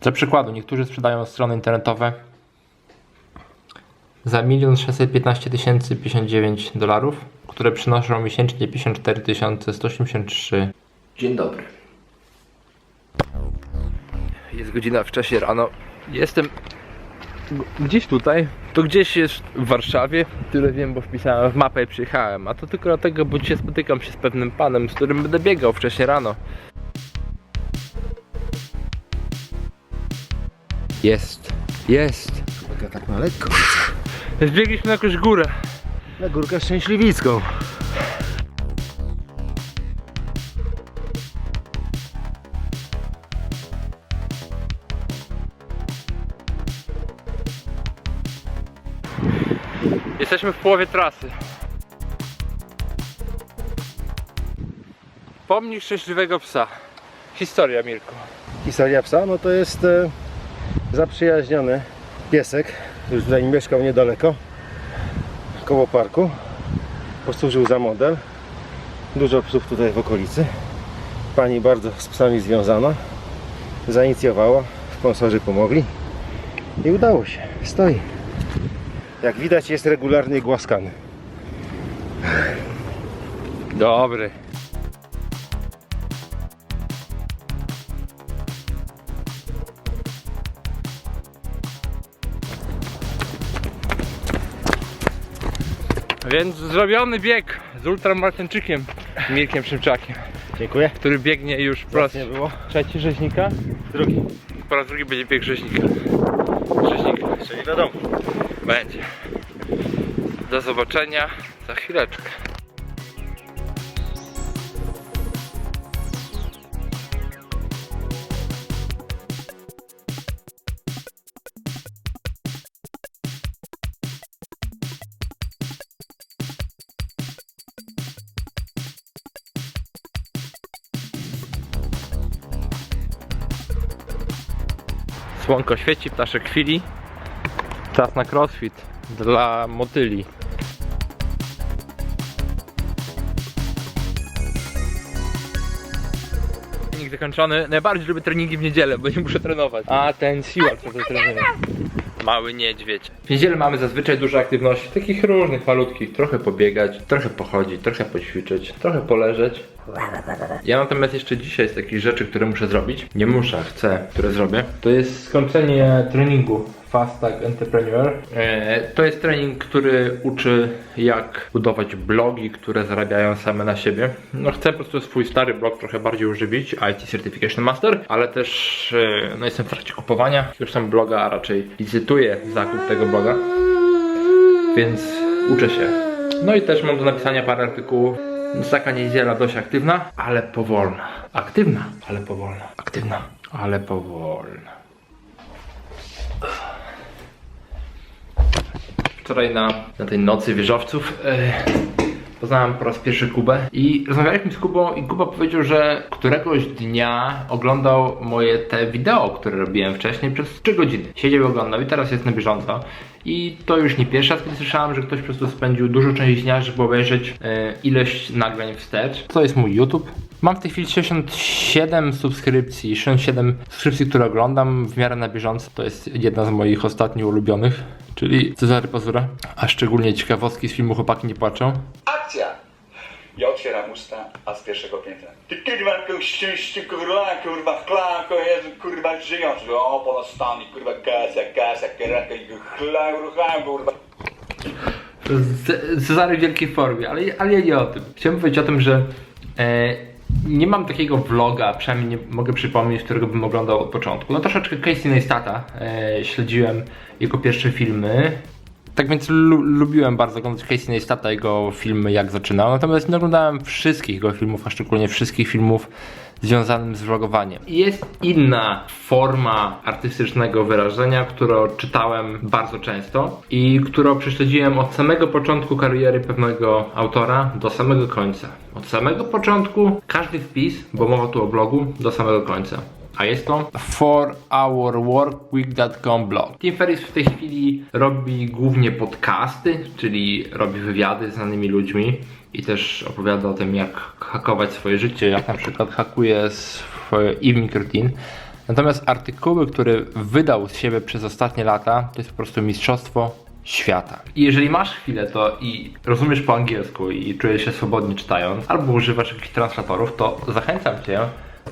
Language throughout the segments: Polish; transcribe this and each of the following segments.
Dla przykładu, niektórzy sprzedają strony internetowe za 1 615 059 dolarów, które przynoszą miesięcznie 54 183. Dzień dobry. Jest godzina wcześniej rano. Jestem gdzieś tutaj. To gdzieś jest w Warszawie, tyle wiem, bo wpisałem w mapę i przyjechałem. A to tylko dlatego, bo dzisiaj spotykam się z pewnym panem, z którym będę biegał wcześniej rano. Jest. Jest. Taka tak na lekko. Zbiegliśmy na jakąś górę. Na górkę szczęśliwicką. Jesteśmy w połowie trasy. Pomnik szczęśliwego psa. Historia, Mirku. Historia psa, no to jest e, zaprzyjaźniony piesek. Już tutaj mieszkał niedaleko. Koło parku. Posłużył za model. Dużo psów tutaj w okolicy. Pani bardzo z psami związana. Zainicjowała. Sponsorzy pomogli. I udało się. Stoi. Jak widać jest regularnie głaskany. Dobry. Więc zrobiony bieg z ultramartynczykiem Mirkiem Szymczakiem, Dziękuję. który biegnie już po raz Nie było. trzeci rzeźnika. Drugi. Po raz drugi będzie bieg rzeźnika. Rzeźnika. Czyli do domu. Będzie. Do zobaczenia za chwileczkę. Słonko świeci, ptaszek chwili. Czas na crossfit dla motyli. Trening zakończony. Najbardziej lubię treningi w niedzielę, bo nie muszę trenować. A ten siła, co to trenuje. Mały niedźwiedź. W niedzielę mamy zazwyczaj dużo aktywności, takich różnych, malutkich. Trochę pobiegać, trochę pochodzić, trochę poćwiczyć, trochę poleżeć. Ja natomiast jeszcze dzisiaj z takich rzeczy, które muszę zrobić, nie muszę, chcę, które zrobię, to jest skończenie treningu Fast Tag Entrepreneur. E, To jest trening, który uczy jak budować blogi, które zarabiają same na siebie. No chcę po prostu swój stary blog trochę bardziej używić, IT Certification Master, ale też e, no jestem w trakcie kupowania już sam bloga, a raczej licytuję zakup tego bloga, więc uczę się. No i też mam do napisania parę artykułów. Taka niedziela dość aktywna, ale powolna. Aktywna, ale powolna. Aktywna, ale powolna. Wczoraj na, na tej nocy wieżowców e, poznałem po raz pierwszy Kubę i rozmawialiśmy z Kubą i Kuba powiedział, że któregoś dnia oglądał moje te wideo, które robiłem wcześniej przez 3 godziny. Siedział i oglądał i teraz jest na bieżąco. I to już nie pierwszy raz, kiedy słyszałem, że ktoś po prostu spędził dużą część dnia, żeby obejrzeć e, ilość nagrań wstecz. To jest mój YouTube. Mam w tej chwili 67 subskrypcji, 67 subskrypcji, które oglądam w miarę na bieżąco. To jest jedna z moich ostatnich ulubionych, czyli Cezary Pazura. A szczególnie ciekawostki z filmu Chłopaki nie płaczą. Akcja! Ja otwieram usta, a z pierwszego piętra. Ty kurwa, szczęście, kurwa, kurwa, chlanko, Jezu, kurwa, żyjący. O, ponastani, kurwa, gaza, gaza, keraka, chla, ruchałem, kurwa. Cezary w wielkiej formie, ale, ale ja nie o tym. Chciałem powiedzieć o tym, że e, nie mam takiego vloga, przynajmniej nie mogę przypomnieć, którego bym oglądał od początku. No troszeczkę Casey Neistata e, śledziłem jego pierwsze filmy. Tak więc lu- lubiłem bardzo oglądać Casey Neistata, jego filmy jak zaczynał, natomiast nie oglądałem wszystkich jego filmów, a szczególnie wszystkich filmów związanych z vlogowaniem. Jest inna forma artystycznego wyrażenia, którą czytałem bardzo często i którą prześledziłem od samego początku kariery pewnego autora do samego końca. Od samego początku każdy wpis, bo mowa tu o blogu, do samego końca. A jest to 4hourworkweek.com blog. Tim Ferriss w tej chwili robi głównie podcasty, czyli robi wywiady z znanymi ludźmi i też opowiada o tym, jak hakować swoje życie, jak na przykład hakuje swoje evening routine. Natomiast artykuły, które wydał z siebie przez ostatnie lata, to jest po prostu mistrzostwo świata. I jeżeli masz chwilę to i rozumiesz po angielsku i czujesz się swobodnie czytając, albo używasz jakichś translatorów, to zachęcam Cię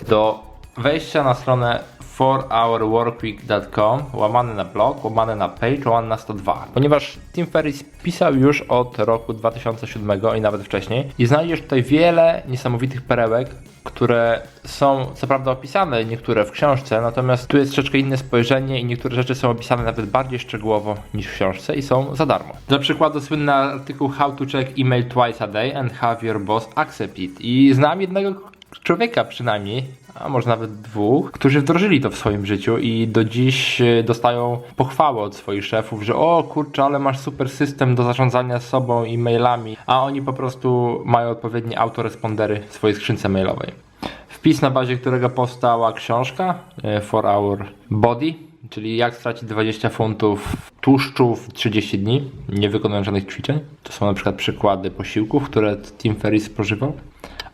do wejścia na stronę 4hourworkweek.com łamane na blog, łamane na page, łamane na 102. Ponieważ Tim Ferriss pisał już od roku 2007 i nawet wcześniej i znajdziesz tutaj wiele niesamowitych perełek, które są co prawda opisane niektóre w książce, natomiast tu jest troszeczkę inne spojrzenie i niektóre rzeczy są opisane nawet bardziej szczegółowo niż w książce i są za darmo. Dla przykładu słynny artykuł How to check email twice a day and have your boss accept it. I znam jednego człowieka przynajmniej, a może nawet dwóch, którzy wdrożyli to w swoim życiu i do dziś e, dostają pochwały od swoich szefów, że o kurczę, ale masz super system do zarządzania sobą i mailami, a oni po prostu mają odpowiednie autorespondery w swojej skrzynce mailowej. Wpis na bazie którego powstała książka e, For Our Body, czyli jak stracić 20 funtów tłuszczu w 30 dni, nie wykonując żadnych ćwiczeń. To są na przykład przykłady posiłków, które Tim Ferriss spożywał.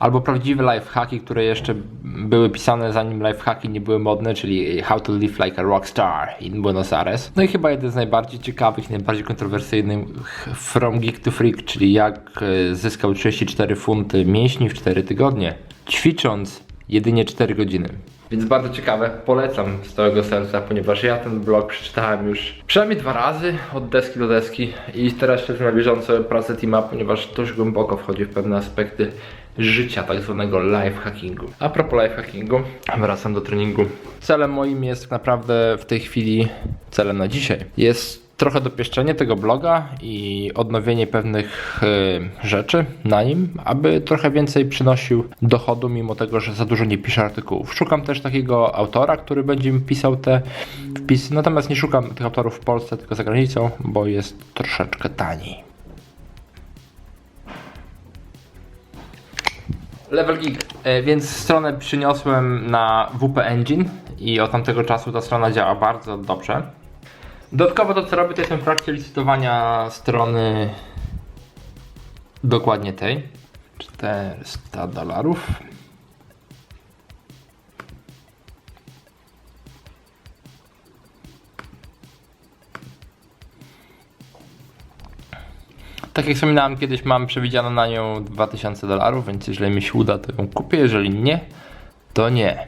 Albo prawdziwe lifehacki, które jeszcze były pisane zanim lifehacki nie były modne, czyli How to live like a rockstar in Buenos Aires. No i chyba jeden z najbardziej ciekawych, najbardziej kontrowersyjnych From Geek to Freak, czyli jak e, zyskał 34 funty mięśni w 4 tygodnie, ćwicząc jedynie 4 godziny. Więc bardzo ciekawe, polecam z całego serca, ponieważ ja ten blog przeczytałem już przynajmniej dwa razy od deski do deski i teraz śledzę na bieżąco pracę Tima, ponieważ dość głęboko wchodzi w pewne aspekty życia, tak zwanego life hackingu. A propos life hackingu, wracam do treningu. Celem moim jest tak naprawdę w tej chwili, celem na dzisiaj, jest trochę dopieszczenie tego bloga i odnowienie pewnych y, rzeczy na nim, aby trochę więcej przynosił dochodu, mimo tego, że za dużo nie piszę artykułów. Szukam też takiego autora, który będzie mi pisał te wpisy, natomiast nie szukam tych autorów w Polsce, tylko za granicą, bo jest troszeczkę taniej. Level Geek, e, więc stronę przyniosłem na WP Engine i od tamtego czasu ta strona działa bardzo dobrze. Dodatkowo to co robię to jestem w trakcie licytowania strony dokładnie tej. 400 dolarów Tak jak wspominałem kiedyś mam przewidziano na nią 2000 dolarów, więc jeżeli mi się uda to ją kupię, jeżeli nie, to nie.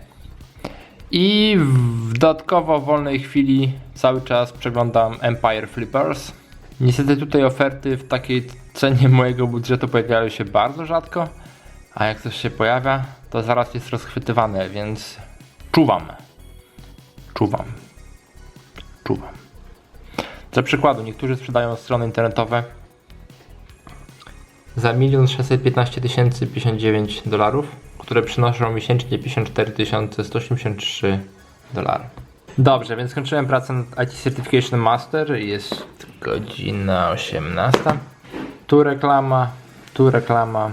I w dodatkowo w wolnej chwili cały czas przeglądam Empire Flippers. Niestety tutaj oferty w takiej cenie mojego budżetu pojawiają się bardzo rzadko, a jak coś się pojawia, to zaraz jest rozchwytywane, więc czuwam. Czuwam. Czuwam. Dla przykładu, niektórzy sprzedają strony internetowe za 1 615 059 dolarów, które przynoszą miesięcznie 54 183 dolary. Dobrze, więc skończyłem pracę nad IT Certification Master. Jest godzina 18. Tu reklama, tu reklama.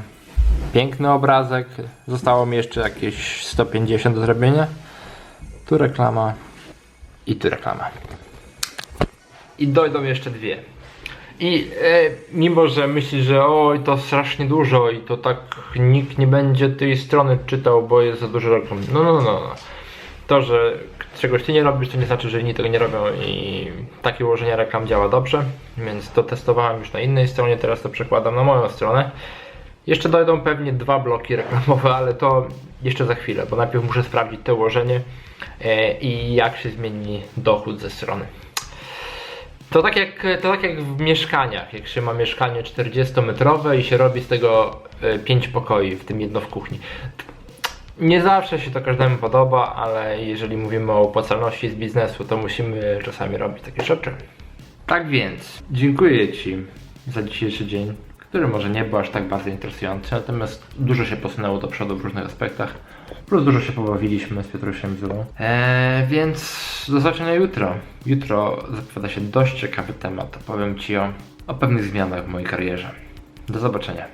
Piękny obrazek. Zostało mi jeszcze jakieś 150 do zrobienia. Tu reklama i tu reklama. I dojdą jeszcze dwie. I e, mimo, że myśli, że oj, to strasznie dużo i to tak nikt nie będzie tej strony czytał, bo jest za dużo reklam. No, no, no, no. To, że czegoś ty nie robisz, to nie znaczy, że inni tego nie robią i takie ułożenie reklam działa dobrze, więc to testowałem już na innej stronie, teraz to przekładam na moją stronę. Jeszcze dojdą pewnie dwa bloki reklamowe, ale to jeszcze za chwilę, bo najpierw muszę sprawdzić to ułożenie e, i jak się zmieni dochód ze strony. To tak, jak, to tak jak w mieszkaniach, jak się ma mieszkanie 40-metrowe i się robi z tego 5 pokoi, w tym jedno w kuchni. Nie zawsze się to każdemu podoba, ale jeżeli mówimy o opłacalności z biznesu, to musimy czasami robić takie rzeczy. Tak więc, dziękuję Ci za dzisiejszy dzień, który może nie był aż tak bardzo interesujący, natomiast dużo się posunęło do przodu w różnych aspektach. Plus dużo się pobawiliśmy z Piotrusiem Zulą. Eee, więc do zobaczenia jutro. Jutro zapowiada się dość ciekawy temat. Opowiem Ci o, o pewnych zmianach w mojej karierze. Do zobaczenia.